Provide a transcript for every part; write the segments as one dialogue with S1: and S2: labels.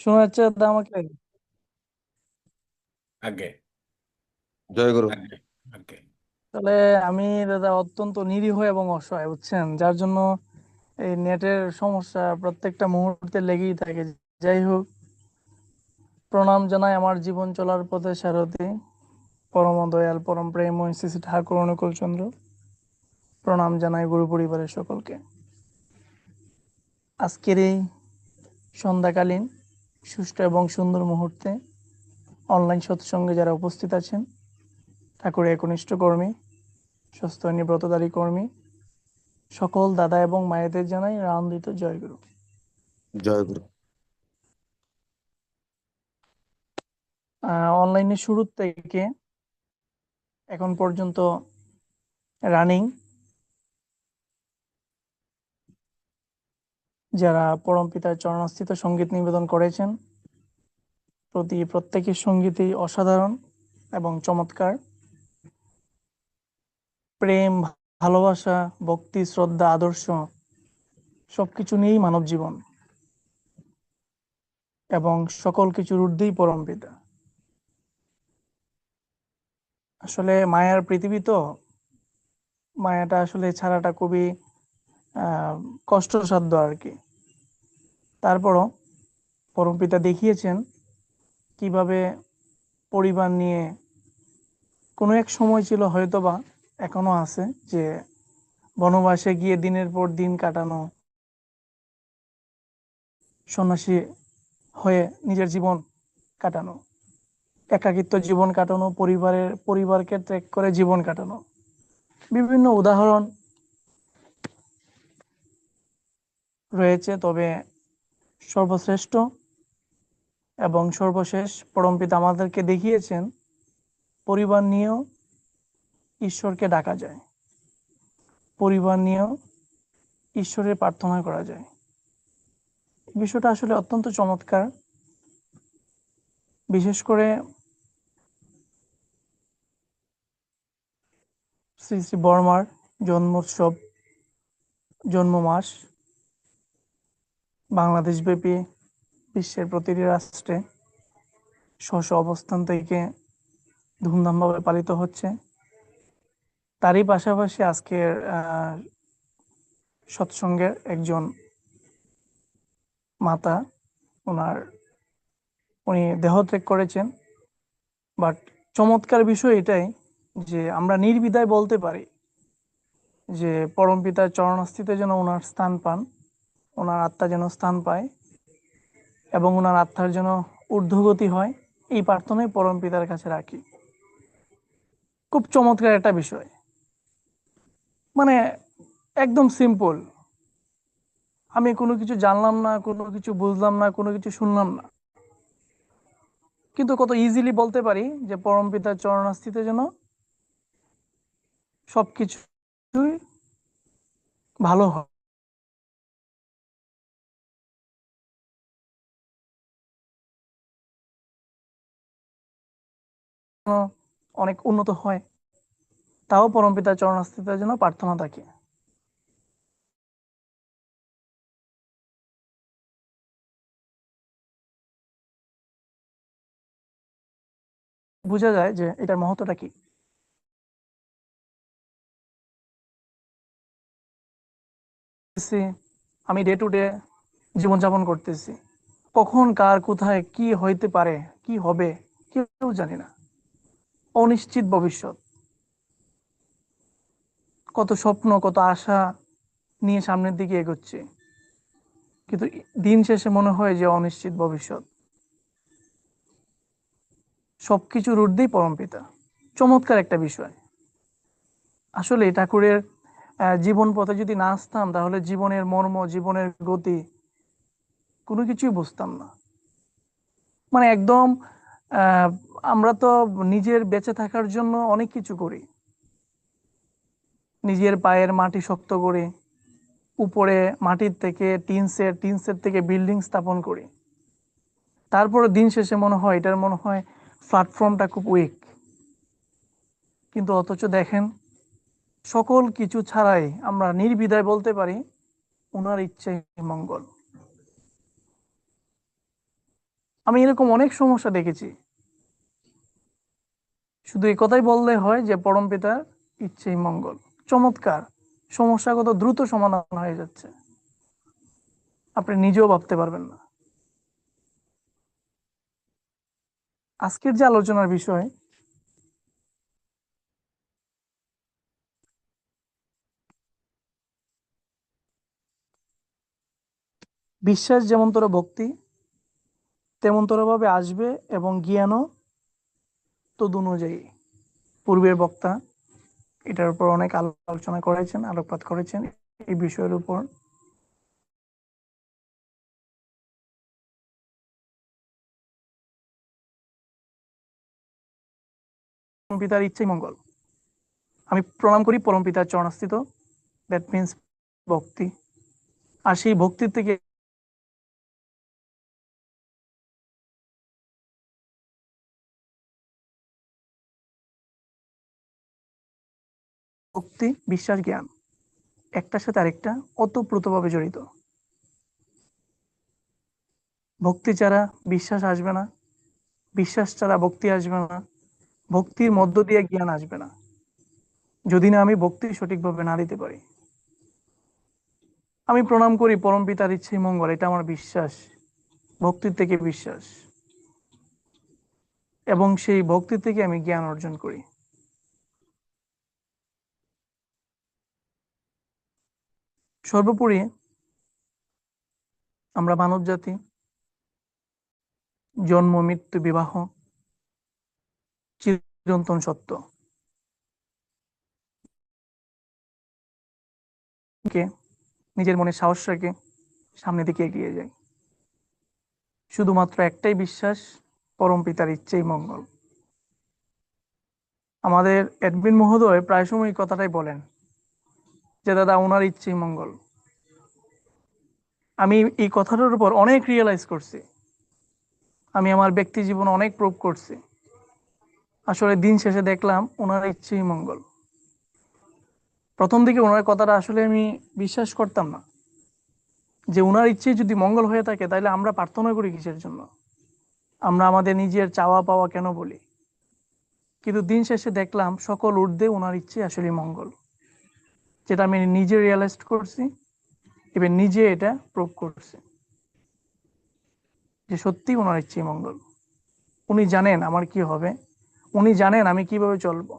S1: শোনা যাচ্ছে আমাকে
S2: আগে।
S3: জয় গুরু।
S2: আগে
S1: তাহলে আমি দাদা অত্যন্ত নিরীহ এবং অসহায় বুঝছেন? যার জন্য এই নেটের সমস্যা প্রত্যেকটা মুহূর্তে লেগেই থাকে। যাই হোক প্রণাম জানাই আমার জীবন চলার পথে সারথি। পরম দয়াল পরম প্রেম শ্রী শ্রী ঠাকুর অনুকূল চন্দ্র। প্রণাম জানাই গুরু পরিবারের সকলকে। আজকের এই সন্ধ্যাকালীন সুষ্ঠু এবং সুন্দর মুহূর্তে অনলাইন সৎসঙ্গে যারা উপস্থিত আছেন ঠাকুরের একনিষ্ঠ কর্মী স্বস্তিনী ব্রতধারী কর্মী সকল দাদা এবং মায়েদের জানাই রামদিত জয়গুরু।
S3: জয় গুরু
S1: অনলাইনে শুরু থেকে এখন পর্যন্ত রানিং যারা পরম পিতার চরণাস্থিত সংগীত নিবেদন করেছেন, প্রতি প্রত্যেকের সঙ্গীতই অসাধারণ এবং চমৎকার। প্রেম, ভালোবাসা, ভক্তি, শ্রদ্ধা, আদর্শ সবকিছু নিয়েই মানব জীবন এবং সকল কিছুর ঊর্ধ্বেই পরম পিতা। আসলে মায়ার পৃথিবী তো, মায়াটা আসলে ছাড়াটা খুবই কষ্টসাধ্য আর কি। তারপরও পরমপিতা দেখিয়েছেন কীভাবে পরিবার নিয়ে কোনো এক সময় ছিল হয়তোবা, এখনও আছে যে বনবাসে গিয়ে দিনের পর দিন কাটানো, সন্ন্যাসী হয়ে নিজের জীবন কাটানো, একাকিত্ব জীবন কাটানো, পরিবারের, পরিবারকে ত্যাগ করে জীবন কাটানো। বিভিন্ন উদাহরণ রয়েছে, তবে সর্বশ্রেষ্ঠ এবং সর্বশেষ পরমপিতা আমাদেরকে দেখিয়েছেন, পরিবার নিয়েও ঈশ্বরকে ডাকা যায়। পরিবার নিয়েও ঈশ্বরের প্রার্থনা করা যায়। বিষয়টা আসলে অত্যন্ত চমৎকার। বিশেষ করে শ্রী শ্রী বর্মার জন্মোৎসব জন্ম মাস বাংলাদেশব্যাপী বিশ্বের প্রতিটি রাষ্ট্রে স্ব অবস্থান থেকে ধুমধামভাবে পালিত হচ্ছে। তারই পাশাপাশি আজকের সৎসঙ্গের একজন মাতা ওনার উনি দেহত্যাগ করেছেন। বাট চমৎকার বিষয় এটাই যে আমরা নির্বিধায় বলতে পারি যে পরমপিতার চরণাস্থিতে যেন ওনার স্থান পান। ওনার আত্মা যেন স্থান পায় এবং ওনার আত্মার যেন ঊর্ধ্বগতি হয়, এই প্রার্থনাই পরম পিতার কাছে রাখি। খুব চমৎকার একটা বিষয়। মানে একদম সিম্পল আমি কোনো কিছু জানলাম না, কোনো কিছু বুঝলাম না, কোনো কিছু শুনলাম না। কিন্তু কত ইজিলি বলতে পারি যে পরম পিতার চরণাস্থিতে যেন সবকিছুই ভালো হয়। অনেক উন্নত হয়। তাও পরমপিতার চরণাস্থিতের জন্য প্রার্থনা থাকে। বোঝা যায় যে এটার মহত্বটা কি? আমি ডে টু ডে জীবনযাপন করতেছি। কখন, কার, কোথায়, কি হইতে পারে, কি হবে, কেউ জানি না। অনিশ্চিত ভবিষ্যৎ। কত স্বপ্ন, কত আশা নিয়ে সামনের দিকে এগোচ্ছে। কিন্তু দিন শেষে মনে হয় যে অনিশ্চিত ভবিষ্যৎ। সবকিছুর ঊর্ধ্বেই পরমপিতা চমৎকার একটা বিষয়। আসলে ঠাকুরের জীবন পথে যদি না আসতাম, তাহলে জীবনের মর্ম, জীবনের গতি কোনো কিছুই বুঝতাম না। মানে একদম আমরা তো নিজের বেঁচে থাকার জন্য অনেক কিছু করি। নিজের পায়ের মাটি শক্ত করে, উপরে মাটির থেকে টিন সেট টিন সেট থেকে বিল্ডিং স্থাপন করি। তারপরে দিন শেষে মনে হয়, এটার মনে হয় প্ল্যাটফর্মটা খুব উইক কিন্তু অথচ দেখেন, সকল কিছু ছাড়াই আমরা নির্বিধায় বলতে পারি ওনার ইচ্ছে মঙ্গল। আমি এরকম অনেক সমস্যা দেখেছি। শুধু এই কথাই বললে হয় যে পরম পিতার ইচ্ছেই মঙ্গল। চমৎকার। সমস্যা কত দ্রুত সমাধান হয়ে যাচ্ছে। আপনি নিজেও ভাবতে পারবেন না। আজকের যে আলোচনার বিষয়, বিশ্বাস যেমনতর ভক্তি তেমনতর ভাবে আসবে এবং জ্ঞানও তদ অনুযায়ী। পূর্বের বক্তা এটার উপর অনেক আলোচনা করেছেন, আলোকপাত করেছেন, এই বিষয়ের উপর। পিতার ইচ্ছেই মঙ্গল। আমি প্রণাম করি পরম পিতার চরণস্থিত। দ্যাট মিনস ভক্তি। আর সেই ভক্তির থেকে ভক্তি বিশ্বাস, জ্ঞান একটার সাথে আরেকটা ওতপ্রোতভাবে জড়িত। ভক্তি ছাড়া বিশ্বাস আসবে না, বিশ্বাস ছাড়া ভক্তি আসবে না, ভক্তির মধ্য দিয়ে জ্ঞান আসবে না। যদি না আমি ভক্তি সঠিকভাবে না দিতে পারি। আমি প্রণাম করি পরম পিতার ইচ্ছে মঙ্গল, এটা আমার বিশ্বাস, ভক্তির থেকে বিশ্বাস। এবং সেই ভক্তি থেকে আমি জ্ঞান অর্জন করি। সর্বোপরি আমরা মানব জাতি জন্ম, মৃত্যু, বিবাহ চিরন্তন সত্য। নিজের মনে সাহস রেখে সামনের দিকে এগিয়ে যায়। শুধুমাত্র একটাই বিশ্বাস, পরম পিতার ইচ্ছেই মঙ্গল। আমাদের অ্যাডমিন মহোদয় প্রায় সময় কথাটাই বলেন যে, দাদা ওনার ইচ্ছেই মঙ্গল। আমি এই কথাটার উপর অনেক রিয়েলাইজ করছি। আমি আমার ব্যক্তি জীবনে অনেক প্রুভ করছি। আসলে দিন শেষে দেখলাম ওনার ইচ্ছেই মঙ্গল। প্রথম দিকে ওনার কথাটা আসলে আমি বিশ্বাস করতাম না। যে ওনার ইচ্ছে যদি মঙ্গল হয়ে থাকে তাহলে আমরা প্রার্থনা করি কিসের জন্য? আমরা আমাদের নিজের চাওয়া পাওয়া কেন বলি? কিন্তু দিন শেষে দেখলাম সকল ঊর্ধ্বে ওনার ইচ্ছে আসলে মঙ্গল। যেটা আমি নিজে রিয়েলাইজ করছি এবার নিজে এটা প্রুভ করছি। যে সত্যি ওনার ইচ্ছে মঙ্গল। উনি জানেন আমার কি হবে। উনি জানেন আমি কীভাবে চলবো।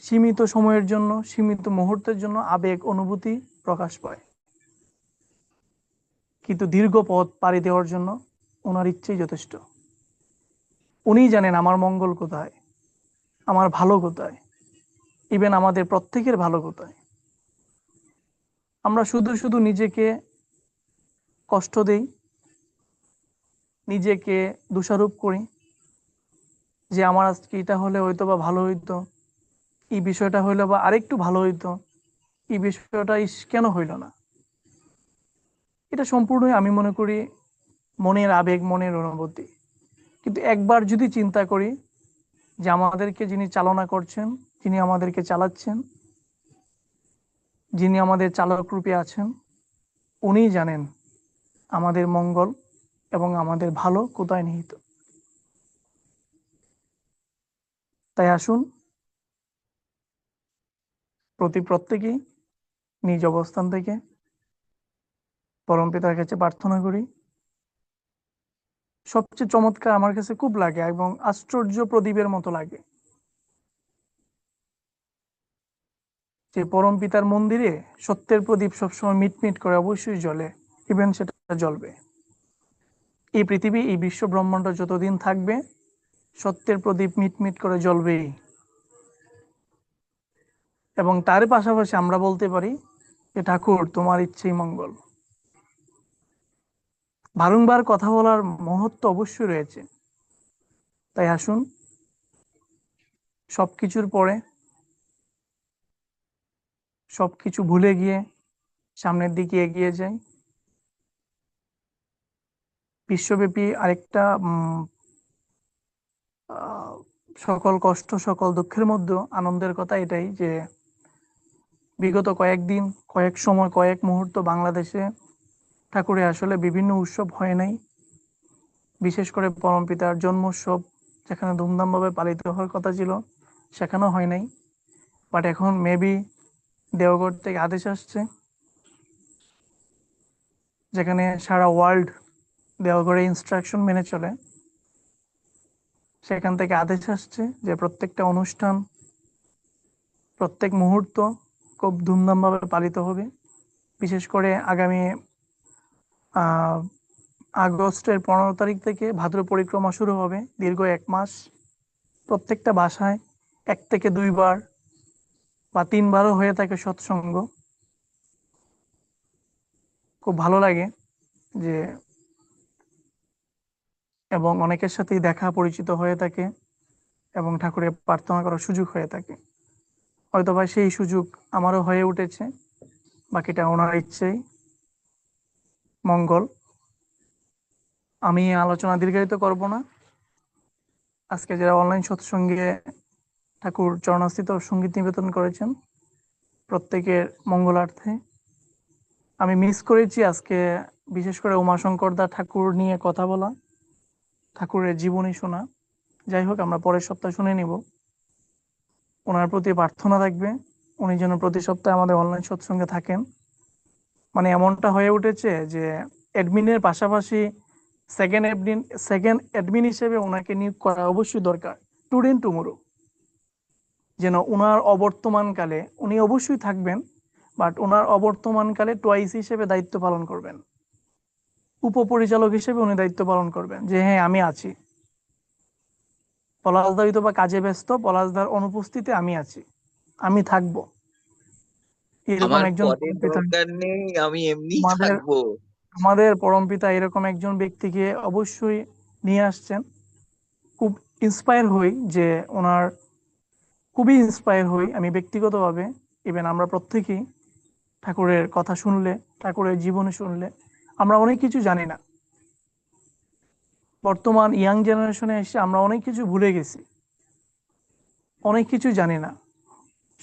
S1: সীমিত সময়ের জন্য, সীমিত মুহূর্তের জন্য আবেগ, অনুভূতি প্রকাশ পায়। কিন্তু দীর্ঘ পথ পাড়ি দেওয়ার জন্য ওনার ইচ্ছেই যথেষ্ট। উনি জানেন আমার মঙ্গল কোথায়, আমার ভালো কোথায়। ইভেন আমাদের প্রত্যেকের ভালো কোথায়? আমরা শুধু শুধু নিজেকে কষ্ট দেই, নিজেকে দোষারোপ করি যে আমার আজকে এটা হলে হয়তো বা ভালো হইতো, এই বিষয়টা হইল বা আরেকটু ভালো হইতো, এই বিষয়টা ইস কেন হইল না? এটা সম্পূর্ণই আমি মনে করি মনের আবেগ, মনের অনুভূতি। কিন্তু একবার যদি চিন্তা করি যে আমাদেরকে যিনি চালনা করছেন যিনি আমাদেরকে চালাচ্ছেন, যিনি আমাদের চালক রূপে আছেন উনিই জানেন আমাদের মঙ্গল এবং আমাদের ভালো কোথায় নিহিত। তাই আসুন, প্রতি প্রত্যেকেই নিজ অবস্থান থেকে পরম পিতার কাছে প্রার্থনা করি। সবচেয়ে চমৎকার আমার কাছে খুব লাগে এবং আশ্চর্য প্রদীপের মতো লাগে। যে পরম পিতার মন্দিরে সত্যের প্রদীপ সবসময় মিটমিট করে অবশ্যই জ্বলে ইভেন সেটা জ্বলবে। এই পৃথিবী, এই বিশ্ব ব্রহ্মাণ্ড যতদিন থাকবে, সত্যের প্রদীপ মিটমিট করে জ্বলবেই। এবং তার পাশাপাশি আমরা বলতে পারি যে, ঠাকুর, তোমার ইচ্ছেই মঙ্গল। বারংবার কথা বলার মহত্ব অবশ্যই রয়েছে। তাই আসুন, সবকিছুর পরে সবকিছু ভুলে গিয়ে সামনের দিকে এগিয়ে যাই। বিশ্বব্যাপী আরেকটা সকল কষ্ট, সকল দুঃখের মধ্যে আনন্দের কথা এটাই যে বিগত কয়েকদিন, কয়েক সময়, কয়েক মুহূর্ত বাংলাদেশে ঠাকুরে আসলে বিভিন্ন উৎসব হয় নাই। বিশেষ করে পরমপিতার জন্মোৎসব, যেখানে ধুমধামভাবে পালিত হওয়ার কথা ছিল, সেখানেও হয় নাই। বাট এখন মেবি দেওঘর থেকে আদেশ আসছে, যেখানে সারা ওয়ার্ল্ড দেওঘরে ইনস্ট্রাকশন মেনে চলে। সেখান থেকে আদেশ আসছে যে প্রত্যেকটা অনুষ্ঠান, প্রত্যেক মুহূর্ত খুব ধুমধামভাবে পালিত হবে। বিশেষ করে আগামী আগস্টের পনেরো তারিখ থেকে ভাদ্র পরিক্রমা শুরু হবে, দীর্ঘ এক মাস। প্রত্যেকটা বাসায় এক থেকে দুইবার বা তিনবারও হয়ে থাকে সৎসঙ্গ। খুব ভালো লাগে যে এবং অনেকের সাথেই দেখা পরিচিত হয়ে থাকে এবং ঠাকুরের প্রার্থনা করার সুযোগ হয়ে থাকে। হয়তো বা সেই সুযোগ আমারও হয়ে উঠেছে, বাকিটা ওনার ইচ্ছেই। মঙ্গল। আমি আলোচনা দীর্ঘায়িত করব না। আজকে যারা অনলাইন সৎসঙ্গে ঠাকুর চরণাস্থিত সংগীত নিবেদন করেছেন প্রত্যেকের মঙ্গলার্থে। আমি মিস করেছি আজকে, বিশেষ করে উমাশঙ্কর দা ঠাকুর নিয়ে কথা বলা, ঠাকুরের জীবনী শোনা। যাই হোক, আমরা পরের সপ্তাহে শুনে নিব। ওনার প্রতি প্রার্থনা থাকবে, উনি যেন প্রতি সপ্তাহে আমাদের অনলাইন সৎসঙ্গে থাকেন। মানে এমনটা হয়ে উঠেছে যে অ্যাডমিনের পাশাপাশি সেকেন্ড অ্যাডমিন সেকেন্ড অ্যাডমিন হিসেবে ওনাকে নিয়োগ করা অবশ্যই দরকার টুডে টুমোরো যেন ওনার অবর্তমানকালে উনি অবশ্যই থাকবেন বাট ওনার অবর্তমানকালে টোয়াইস হিসেবে দায়িত্ব পালন করবেন। উপপরিচালক হিসেবে উনি দায়িত্ব পালন করবেন যে হ্যাঁ আমি আছি। পলাশদা হয়তো বা কাজে ব্যস্ত পলাশদার অনুপস্থিতিতে আমি আছি আমি থাকব। এরকম একজন
S2: আমি এমনি
S1: আমাদের পরমপিতা এরকম একজন ব্যক্তিকে অবশ্যই নিয়ে আসছেন। খুব ইন্সপায়ার হই যে ওনার খুবই ইন্সপায়ার হই আমি ব্যক্তিগতভাবে। ইভেন আমরা প্রত্যেকেই ঠাকুরের কথা শুনলে, ঠাকুরের জীবনী শুনলে, আমরা অনেক কিছু জানি না। বর্তমান ইয়াং জেনারেশনে এসে আমরা অনেক কিছু ভুলে গেছি। অনেক কিছু জানি না।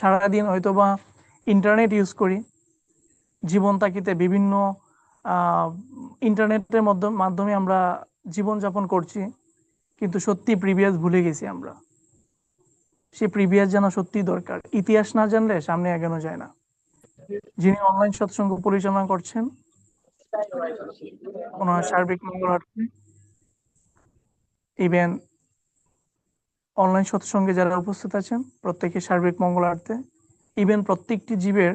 S1: সারাদিন হয়তোবা ইন্টারনেট ইউজ করি। জীবন তাকিতে বিভিন্ন ইন্টারনেটের মাধ্যমে আমরা জীবনযাপন করছি। কিন্তু সত্যি প্রিভিয়াস ভুলে গেছি আমরা। সে প্রিভিয়াস জানা সত্যি দরকার। ইতিহাস না জানলে সামনে এগোনো যায় না। যিনি অনলাইন সৎসঙ্গ পরিচালনা করছেন সার্বিক মঙ্গলার্থে ইভেন অনলাইন সৎসঙ্গে যারা উপস্থিত আছেন, প্রত্যেকের সার্বিক মঙ্গলার্থে ইভেন প্রত্যেকটি জীবের,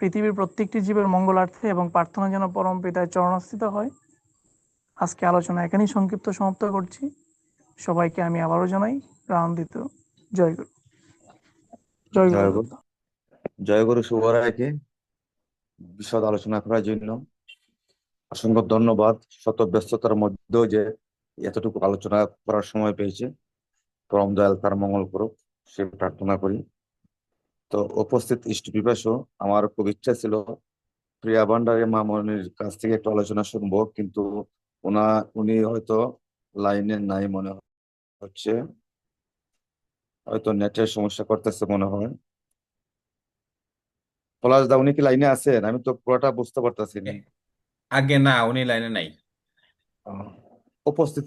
S1: পৃথিবীর প্রত্যেকটি জীবের মঙ্গলার্থে এবং প্রার্থনা যেন পরম পিতায় চরণস্থিত হয়, আজকে আলোচনা এখানেই সংক্ষিপ্ত সমাপ্ত করছি। সবাইকে আমি আবারও জানাই প্রাণদিত জয় গুরু।
S3: বিশদ আলোচনা করার জন্য অসংখ্য ধন্যবাদ। শত ব্যস্ততার মধ্যেও যে এতটুকু আলোচনা করার সময় পেয়েছে। পরম দয়াল তার মঙ্গল করুক, সে প্রার্থনা করি। তো উপস্থিত ইষ্ট বিপাসও আমার খুব ইচ্ছা ছিল প্রিয়া ভান্ডারের মামনির কাছ থেকে একটু আলোচনা শুনব, কিন্তু ওনা উনি হয়তো লাইনে নাই মনে হচ্ছে। হয়তো নেটের সমস্যা করতেছে মনে হয়। পলাশ দা উনি কি লাইনে আছেন? আমি তো পুরোটা বুঝতে পারতেছি না।
S4: আগে না উনি লাইনে নাই।
S3: উপস্থিত